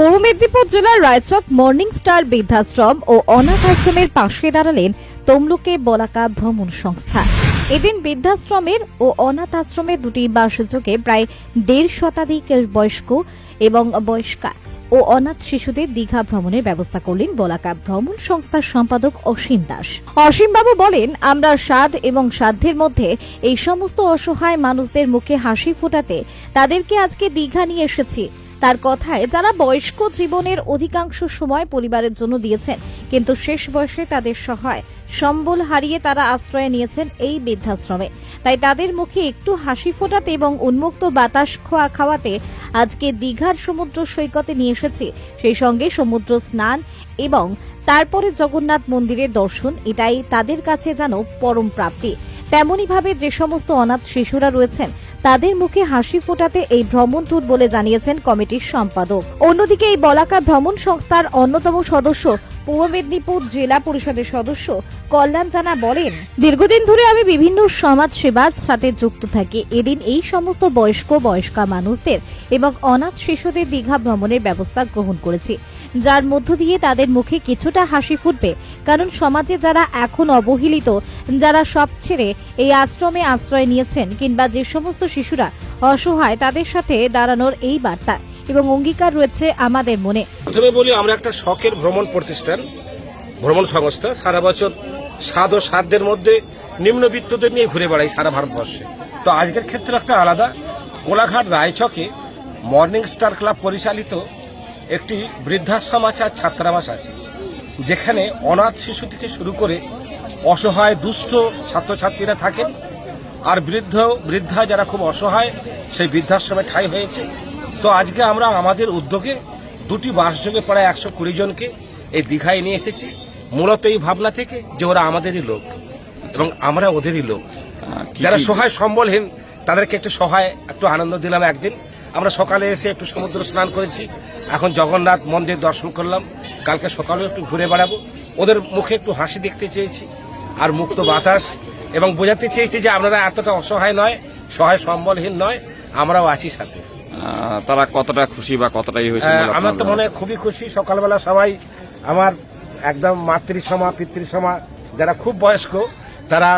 পূর্ব মেদিনীপুর জেলার Raichak morning star বৃদ্ধাশ্রম ও অনাথ আশ্রমের পাশে দাঁড়ালেন তমলুকে বলাকা ভ্রমণ সংস্থা। এদিন বৃদ্ধাশ্রমের ও অনাথ আশ্রমের দুটি বাসযোগে প্রায় দেড় শতাধিক বয়স্ক এবং বয়স্কা ও অনাথ শিশুদের দীঘা ভ্রমণের ব্যবস্থা করলেন বলাকা ভ্রমণ সংস্থার সম্পাদক অসীম দাস। অসীমবাবু বলেন, আমরা স্বাদ এবং সাধ্যের মধ্যে এই সমস্ত অসহায় মানুষদের মুখে হাসি ফোটাতে তাদেরকে আজকে দীঘা নিয়ে এসেছি। তার কথায় যারা বয়স্ক জীবনের অধিকাংশ সময় পরিবারের জন্য দিয়েছেন, কিন্তু শেষ বয়সে তাদের সহায় সম্বল হারিয়ে তারা আশ্রয় নিয়েছেন এই বৃদ্ধাশ্রমে। তাই তাদের মুখে একটু হাসি ফোটাতে এবং উন্মুক্ত বাতাস খোয়া খাওয়াতে আজকে দীঘার সমুদ্র সৈকতে নিয়ে এসেছি। সেই সঙ্গে সমুদ্র স্নান এবং তারপরে জগন্নাথ মন্দিরের দর্শন, এটাই তাদের কাছে যেন পরম প্রাপ্তি। তেমনইভাবে যে সমস্ত অনাথ শিশুরা রয়েছেন তাদের মুখে হাসি ফোটাতে এই ভ্রমণ ট্যুর বলে জানিয়েছেন কমিটির সম্পাদক। অন্যদিকে এই বলাকা ভ্রমণ সংস্থার অন্যতম সদস্য পূর্ব মেদিনীপুর জেলা পরিষদের সদস্য কল্যাণ জানা বলেন, দীর্ঘদিন ধরে আমি বিভিন্ন সমাজ সেবার সাথে যুক্ত থাকি। এদিন এই সমস্ত বয়স্ক, বয়স্কা মানুষদের এবং অনাথ শিশুদের দীঘা ভ্রমণের ব্যবস্থা গ্রহণ করেছি। যার মধ্য দিয়ে তাদের মুখে কিছুটা হাসি ফুটবে, কারণ সমাজে যারা এখন অবহেলিত, যারা সব ছেড়ে এই আশ্রমে আশ্রয় নিয়েছেন কিংবা যে সমস্ত শিশুরা অসহায়, তাদের সাথে দাঁড়ানোর এই বার্তা। এবং অঙ্গীকার রয়েছে আমাদের মনে। প্রথমে বলি, আমরা একটা শখের ভ্রমণ প্রতিষ্ঠান, ভ্রমণ সংস্থা। সারা বছর স্বাদ ও সাধ্যের মধ্যে নিম্নবিত্তদের নিয়ে ঘুরে বেড়াই সারা ভারতবর্ষে। তো আজকের ক্ষেত্রে একটা আলাদা কোলাঘাট রায়চকে মর্নিং স্টার ক্লাব পরিচালিত একটি বৃদ্ধাশ্রম আছে আর ছাত্রাবাস আছে, যেখানে অনাথ শিশু থেকে শুরু করে অসহায় দুস্থ ছাত্রছাত্রীরা থাকেন। আর বৃদ্ধ, বৃদ্ধা যারা খুব অসহায়, সেই বৃদ্ধাশ্রমে ঠাঁই হয়েছে। তো আজকে আমরা আমাদের উদ্যোগে দুটি বাসযোগে প্রায় একশো কুড়ি জনকে এই দীঘায় নিয়ে এসেছি। মূলত এই ভাবনা থেকে যে ওরা আমাদেরই লোক এবং আমরা ওদেরই লোক। যারা সহায় সম্বলহীন তাদেরকে একটু সহায় একটু আনন্দ দিলাম একদিন। আমরা সকালে এসে একটু সমুদ্র স্নান করেছি। এখন জগন্নাথ মন্দির দর্শন করলাম। কালকে সকালেও একটু ঘুরে বেড়াবো। ওদের মুখে একটু হাসি দেখতে চেয়েছি আর মুক্ত বাতাস এবং বোঝাতে চেয়েছি যে আপনারা এতটা অসহায় নয় সহায় সম্বলহীন নয় আমরাও আছি সাথে। তারা কতটা খুশি বা কতটা ই হয়েছে হ্যাঁ, আমার তো মনে খুবই খুশি। সকালবেলা সবাই আমার একদম মাতৃসমা পিতৃসমা যারা খুব বয়স্ক তারা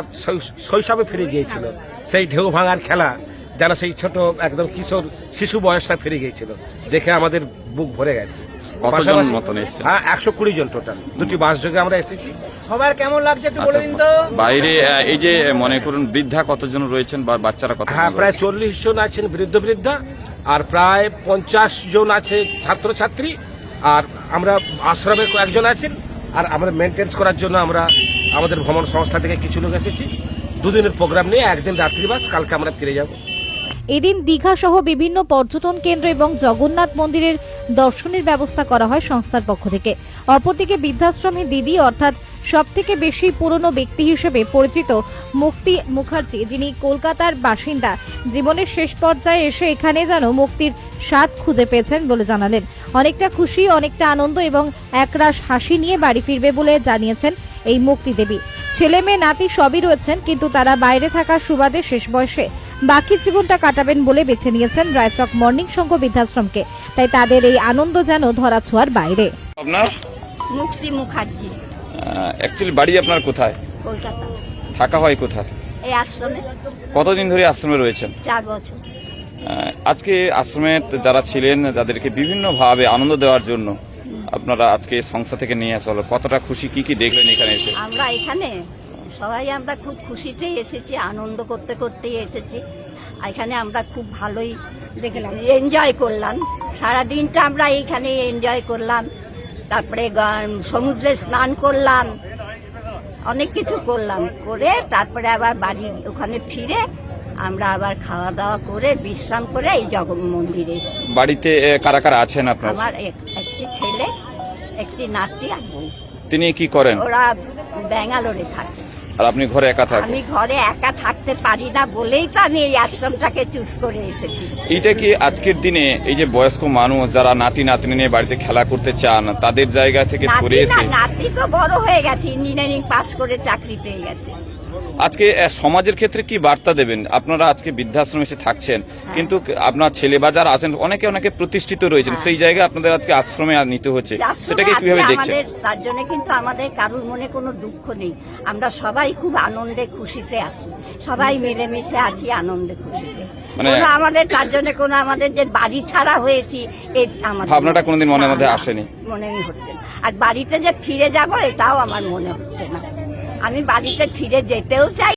শৈশবে ফিরে গিয়েছিল। সেই ঢেউ ভাঙার খেলা যারা সেই ছোট একদম কিশোর শিশু বয়সটা ফিরে গিয়েছিল। দেখে আমাদের বুক ভরে গেছে। কতজন পাশাপাশি- মতন এসছে? হ্যাঁ একশো কুড়ি জন টোটাল দুটি বাস যোগে আমরা এসেছি। সবার কেমন লাগছে একটু বলে দিন তো? আচ্ছা, বাইরে এই যে মনে করুন বৃদ্ধা কতজন রয়েছেন বা বাচ্চারা কত হ্যাঁ প্রায় চল্লিশ জন আছেন বৃদ্ধ বৃদ্ধা আর প্রায় পঞ্চাশ জন আছে ছাত্রছাত্রী আর আমরা আশ্রমে কয়েকজন আছেন আর আমরা মেনটেন্স করার জন্য আমরা আমাদের ভ্রমণ সংস্থা থেকে কিছু লোক এসেছি। দুদিনের প্রোগ্রাম নিয়ে একদিন রাত্রিবাস কালকে আমরা ফিরে যাব। এদিন দীঘা সহ বিভিন্ন পর্যটন কেন্দ্র এবং জগন্নাথ মন্দিরের দর্শনের ব্যবস্থা করা হয় সংস্থার পক্ষ থেকে। অপরদিকে বৃদ্ধাশ্রমে দিদি অর্থাৎ সব থেকে বেশি পুরনো ব্যক্তি হিসেবে পরিচিত মুক্তি মুখার্জি, যিনি কলকাতার বাসিন্দা, জীবনের শেষ পর্যায়ে এসে এখানে যেন মুক্তির স্বাদ খুঁজে পেয়েছেন বলে জানালেন। অনেকটা খুশি, অনেকটা আনন্দ এবং একরাশ হাসি নিয়ে বাড়ি ফিরবে বলে জানিয়েছেন এই মুক্তি দেবী। ছেলে মেয়ে নাতি সবই রয়েছেন, কিন্তু তারা বাইরে থাকার সুবাদে শেষ বয়সে বাকি জীবনটা কাটাবেন বলে বেছে নিয়েছেন রায়চক মর্নিং সংঘ বৃদ্ধাশ্রমকে। তাই তাদের এই আনন্দ যেন ধরা ছোঁয়ার বাইরে। আপনার? মুক্তি মুখার্জি। অ্যাকচুয়ালি বাড়ি আপনার কোথায়? কলকাতা। থাকা হয় কোথায়? এই আশ্রমে। কতদিন ধরে আশ্রমে রয়েছেন? চার বছর। আজকে আশ্রমে যারা ছিলেন তাদেরকে বিভিন্নভাবে আনন্দ দেওয়ার জন্য আপনারা আজকে সংস্থা থেকে নিয়ে আসা হলো কতটা খুশি কি কি দেখলেন এখানে এসে? আমরা এখানে সবাই আমরা খুব খুশিতেই এসেছি আনন্দ করতে করতেই এসেছি। এখানে আমরা খুব ভালোই দেখলাম। এনজয় করলাম। সারা দিনটা আমরা এইখানে এনজয় করলাম। তারপরে গা- সমুদ্রে স্নান করলাম। অনেক কিছু করলাম। করে তারপরে আবার বাড়ি ওখানে ফিরে আমরা আবার খাওয়া দাওয়া করে বিশ্রাম করে এই জগন মন্দিরে এসেছি। বাড়িতে কারা কারা আছেন আপনার? আমার এক- একটি ছেলে একটি নাতি আর বউ। তিনি কি করেন? ওরা ব্যাঙ্গালোরে থাকে। আর আপনি ঘরে একা থাকেন? আমি ঘরে একা থাকতে পারি না বলেই তো আমি এই আশ্রমটাকে চুজ করে এসেছি। এটা কি আজকের দিনে এই যে বয়স্ক মানুষ যারা নাতি নাতনি নিয়ে বাড়িতে খেলা করতে চান তাদের জায়গা থেকে সরে এসে নাতি তো বড় হয়ে গেছে ইঞ্জিনিয়ারিং পাস করে চাকরি পেয়ে গেছে। আজকে সমাজের ক্ষেত্রে কি বার্তা দেবেন? আপনারা আজকে বৃদ্ধাশ্রমে এসে থাকছেন কিন্তু আপনার ছেলে বা যারা আছেন অনেকে অনেকে প্রতিষ্ঠিত রয়েছেন। সেই জায়গায় আপনাদের আজকে আশ্রমে নিতে হচ্ছে। সেটাকে কীভাবে দেখছেন? তার জন্য কিন্তু আমাদের কারুর মনে কোনো দুঃখ নেই। আমরা সবাই খুব আনন্দে খুশিতে আছি। সবাই মিলেমিশে আছি আনন্দে খুশিতে। মানে- কোনো আমাদের তার জন্য কোনো আমাদের যে বাড়ি ছাড়া হয়েছি এই আমাদের ভাবনাটা কোনোদিন মনের মধ্যে আসেনি? মনে হচ্ছে আর বাড়িতে যে ফিরে যাব এটাও আমার মনে হচ্ছে না। আমি বাড়িতে ফিরে যেতেও চাই।